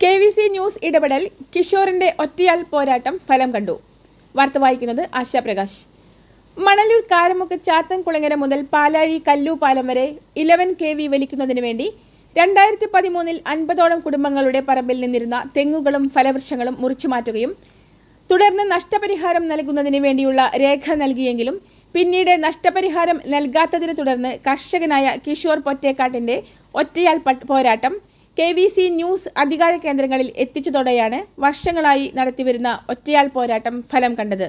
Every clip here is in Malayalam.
കെ വി സി ന്യൂസ് ഇടപെടൽ കിഷോറിന്റെ ഒറ്റയാൽ പോരാട്ടം ഫലം കണ്ടു. വാർത്ത വായിക്കുന്നത് ആശാപ്രകാശ് മണലൂർ കാരമുക്ക് ചാത്തൻകുളങ്ങര മുതൽ പാലാഴി കല്ലു പാലം വരെ ഇലവൻ കെ വി വലിക്കുന്നതിന് വേണ്ടി രണ്ടായിരത്തി പതിമൂന്നിൽ അൻപതോളം കുടുംബങ്ങളുടെ പറമ്പിൽ നിന്നിരുന്ന തെങ്ങുകളും ഫലവൃക്ഷങ്ങളും മുറിച്ചുമാറ്റുകയും തുടർന്ന് നഷ്ടപരിഹാരം നൽകുന്നതിന് വേണ്ടിയുള്ള രേഖ നൽകിയെങ്കിലും പിന്നീട് നഷ്ടപരിഹാരം നൽകാത്തതിനെ തുടർന്ന് കർഷകനായ കിഷോർ പൊറ്റേക്കാട്ടിന്റെ ഒറ്റയാൽ പോരാട്ടം കെ വി സി ന്യൂസ് അധികാര കേന്ദ്രങ്ങളിൽ എത്തിച്ചതോടെയാണ് വർഷങ്ങളായി നടത്തിവരുന്ന ഒറ്റയാൾ പോരാട്ടം ഫലം കണ്ടത്.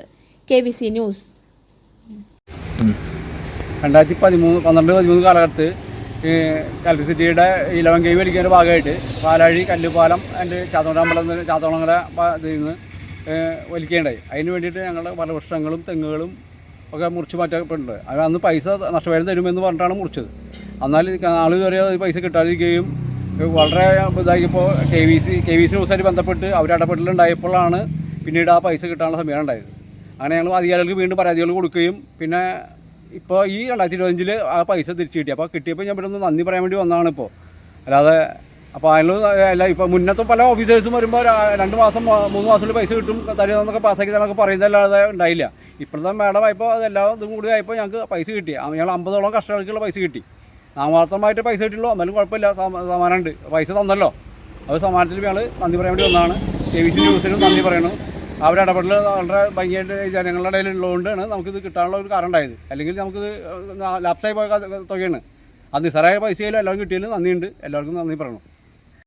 K V C news. രണ്ടായിരത്തി പതിമൂന്ന് പന്ത്രണ്ട് പതിമൂന്ന് കാലഘട്ടത്ത് ഇലക്ട്രിസിറ്റിയുടെ ഇലവൻ കൈ വലിക്കുന്നതിന്റെ ഭാഗമായിട്ട് പാലാഴി കല്ലുപാലം എന്റെ ചാത്തോണ്ടമ്പലം ചാത്തോളങ്ങര ഇതിൽ നിന്ന് വലിക്കേണ്ടായി അതിന് വേണ്ടിയിട്ട് ഞങ്ങൾ പല വൃക്ഷങ്ങളും തെങ്ങുകളും ഒക്കെ മുറിച്ച് മാറ്റപ്പെട്ടിട്ടുണ്ട്. അത് അന്ന് പൈസ നഷ്ടപരിഹാരം തരുമെന്ന് പറഞ്ഞിട്ടാണ് മുറിച്ചത്. എന്നാൽ ആൾ അത് പൈസ കിട്ടാതിരിക്കുകയും വളരെ ഇതാക്കിയപ്പോൾ K V C K V C ന്യൂസായിട്ട് ബന്ധപ്പെട്ട് അവർ ഇടപെടലുണ്ടായപ്പോഴാണ് പിന്നീട് ആ പൈസ കിട്ടാനുള്ള സമയം ഉണ്ടായത്. അങ്ങനെ ഞങ്ങൾ അധികാരികൾക്ക് വീണ്ടും പരാതികൾ കൊടുക്കുകയും പിന്നെ ഇപ്പോൾ ഈ രണ്ടായിരത്തി ഇരുപത്തഞ്ചിൽ ആ പൈസ തിരിച്ചു കിട്ടി. അപ്പോൾ കിട്ടിയപ്പോൾ ഞാൻ ഇവിടെ ഒന്ന് നന്ദി പറയാൻ വേണ്ടി വന്നതാണ് ഇപ്പോൾ അല്ലാതെ അപ്പോൾ അതിൽ അല്ല ഇപ്പോൾ മുന്നത്തെ പല ഓഫീസേഴ്സും വരുമ്പോൾ രണ്ട് മാസം മൂന്ന് മാസത്തിൽ പൈസ കിട്ടും തരുമെന്നൊക്കെ പാസ്സാക്കി തരാനൊക്കെ പറയുന്നതല്ലാതെ ഉണ്ടായില്ല. ഇപ്പോഴത്തെ മേഡം ആയപ്പോൾ അതെല്ലാം ഇതും കൂടി ആയപ്പോൾ ഞങ്ങൾക്ക് പൈസ കിട്ടി. ഞങ്ങൾ അമ്പതോളം കർഷകർക്കുള്ള പൈസ കിട്ടി. നാമാർത്ഥമായിട്ട് പൈസ കിട്ടിയുള്ളൂ എന്നാലും കുഴപ്പമില്ല. സമ- സമാനമുണ്ട്. പൈസ തന്നല്ലോ. അത് സമാനത്തിൽ ഞങ്ങൾ നന്ദി പറയാൻ വേണ്ടി വന്നതാണ്. കെ വി സി ന്യൂസിനും നന്ദി പറയണം. അവരുടെ ഇടപെടൽ വളരെ ഭംഗിയായിട്ട് ജനങ്ങളുടെ ഇടയിൽ ഉള്ളതുകൊണ്ടാണ് നമുക്കിത് കിട്ടാനുള്ള ഒരു കാരണം ഉണ്ടായത് അല്ലെങ്കിൽ നമുക്കിത് ലാപ്സായി പോയ തുകയാണ്. അത് നിസ്സാരമായ പൈസയിലും എല്ലാവർക്കും കിട്ടിയതിൽ നന്ദിയുണ്ട്. എല്ലാവർക്കും നന്ദി പറയണം.